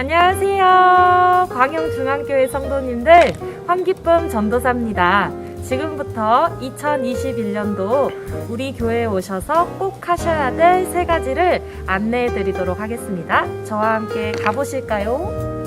안녕하세요. 광영중앙교회 성도님들 황기쁨 전도사입니다. 지금부터 2021년도 우리 교회에 오셔서 꼭 하셔야 될 세 가지를 안내해 드리도록 하겠습니다. 저와 함께 가보실까요?